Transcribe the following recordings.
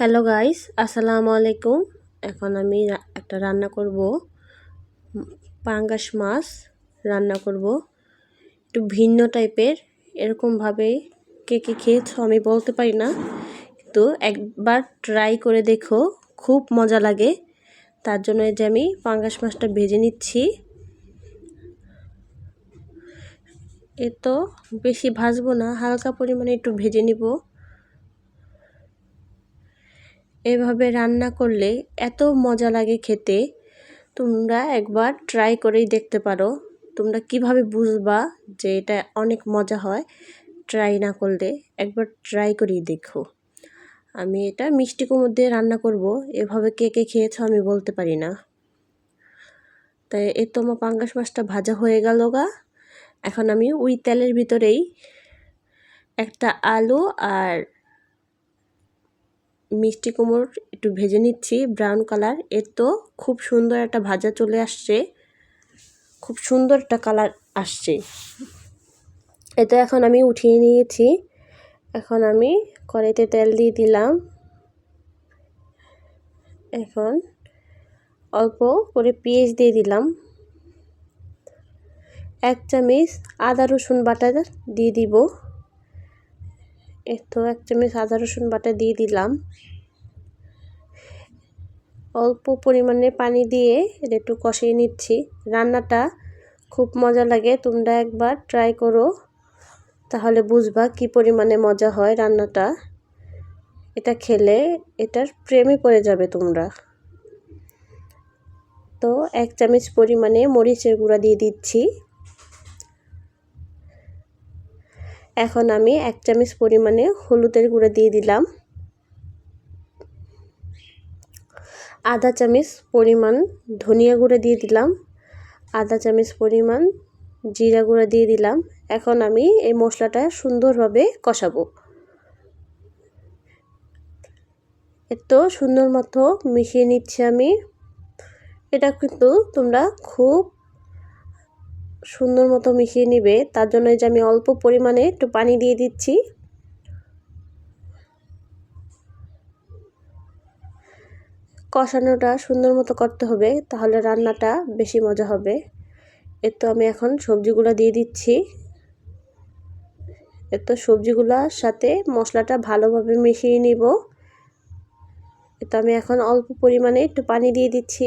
Hello guys আসসালামু আলাইকুম এখন আমি একটা রান্না করব। পাঙ্গাস মাছ রান্না করব। একটু ভিন্ন টাইপের, এরকমভাবে কে কে খেয়েছো আমি বলতে পারি না। কিন্তু একবার ট্রাই করে দেখো, খুব মজা লাগে। তার জন্য যে আমি পাঙ্গাস মাছটা ভেজে নিচ্ছি। এ তো বেশি ভাজবো না, হালকা পরিমাণে একটু ভেজে নিব। এভাবে রান্না করলে এত মজা লাগে খেতে। তোমরা একবার ট্রাই করেই দেখতে পারো। তোমরা কীভাবে বুঝবা যে এটা অনেক মজা হয়? ট্রাই না করলে একবার ট্রাই করেই দেখো। আমি এটা মিষ্টি কুমড় দিয়ে রান্না করব। এভাবে কে কে খেয়েছো আমি বলতে পারি না। তাই এ তো আমার পাঙ্গাস মাছটা ভাজা হয়ে গেল গা। এখন আমি ওই তেলের ভিতরেই একটা আলু আর মিষ্টি কুমড় একটু ভেজে নিচ্ছি ব্রাউন কালারের তো খুব সুন্দর একটা ভাজা চলে আসছে। খুব সুন্দর একটা কালার আসছে। এটা এখন আমি উঠিয়ে নিয়েছি। এখন আমি কড়াইতে তেল দিয়ে দিলাম। এখন অল্প করে পেঁয়াজ দিয়ে দিলাম। এক চামচ আদা রসুন বাটা দিয়ে দিব। তো এক চামচ আদা রসুন বাটা দিয়ে দিলাম। অল্প পরিমাণে পানি দিয়ে এটা একটু কষিয়ে নিচ্ছি। রান্নাটা খুব মজা লাগে, তোমরা একবার ট্রাই করো। তাহলে বুঝবা কি পরিমাণে মজা হয় রান্নাটা। এটা খেলে এটার প্রেমে পড়ে যাবে তোমরা। তো এক চামচ পরিমাণে মরিচের গুঁড়া দিয়ে দিচ্ছি। এখন আমি এক চামচ পরিমাণে হলুদের গুঁড়ো দিয়ে দিলাম। আধা চামচ পরিমাণ ধনিয়া গুঁড়া দিয়ে দিলাম। আধা চামচ পরিমাণ জিরা গুঁড়া দিয়ে দিলাম। এখন আমি এই মশলাটা সুন্দরভাবে কষাবো। এত সুন্দর মতো মিশিয়ে নিচ্ছি আমি। এটা কিন্তু তোমরা খুব সুন্দর মতো মিশিয়ে নিবে। তার জন্য যে আমি অল্প পরিমাণে একটু পানি দিয়ে দিচ্ছি। কষানোটা সুন্দর মতো করতে হবে, তাহলে রান্নাটা বেশি মজা হবে। এর তো আমি এখন সবজিগুলো দিয়ে দিচ্ছি। এর তো সবজিগুলোর সাথে মশলাটা ভালোভাবে মিশিয়ে নিব। তো আমি এখন অল্প পরিমাণে একটু পানি দিয়ে দিচ্ছি।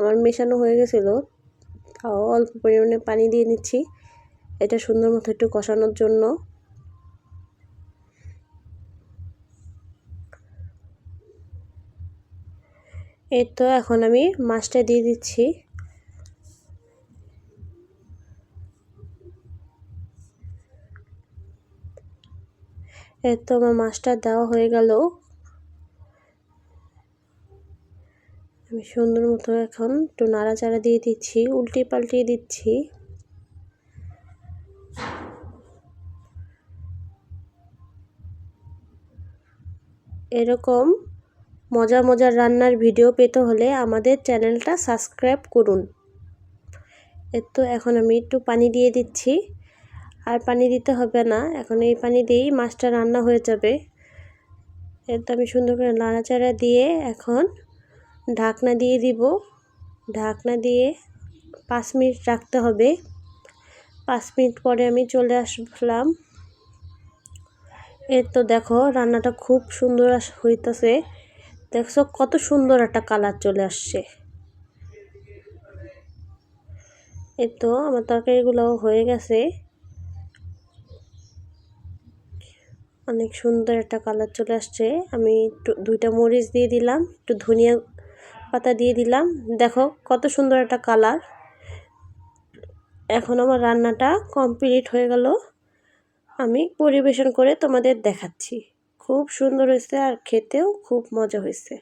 আমার মেশানো হয়ে গেছিল। অল্প পরিমাণে পানি দিয়ে নিচ্ছি। এটা সুন্দর মতো একটু কষানোর জন্য। এই তো এখন আমি মাছটা দিয়ে দিচ্ছি। এই তো আমার মাছটা দেওয়া হয়ে গেল। সুন্দর মতো এখন একটু নাড়াচাড়া দিয়ে দিচ্ছি উল্টে পাল্টিয়ে দিচ্ছি। এরকম মজা মজার রান্নার ভিডিও পেতে হলে আমাদের চ্যানেলটা সাবস্ক্রাইব করুন। এর তো এখন আমি একটু পানি দিয়ে দিচ্ছি। আর পানি দিতে হবে না, এখন এই পানি দিয়েই মাছটা রান্না হয়ে যাবে। এর তো আমি সুন্দর করে নাড়াচাড়া দিয়ে এখন ঢাকনা দিয়ে দিব। ঢাকনা দিয়ে পাঁচ মিনিট রাখতে হবে। পাঁচ মিনিট পরে আমি চলে আসলাম। এর তো দেখো, রান্নাটা খুব সুন্দর হইতেছে। দেখছ কত সুন্দর একটা কালার চলে আসছে। এই তো আমার তরকারিগুলো হয়ে গেছে। অনেক সুন্দর একটা কালার চলে আসছে। আমি দুইটা মরিচ দিয়ে দিলাম, একটু ধনিয়া পাতা দিয়ে দিলাম। দেখো কত সুন্দর একটা কালার। এখন আমার রান্নাটা কমপ্লিট হয়ে গেল। আমি পরিবেশন করে তোমাদের দেখাচ্ছি। খুব সুন্দর হয়েছে আর খেতেও খুব মজা হয়েছে।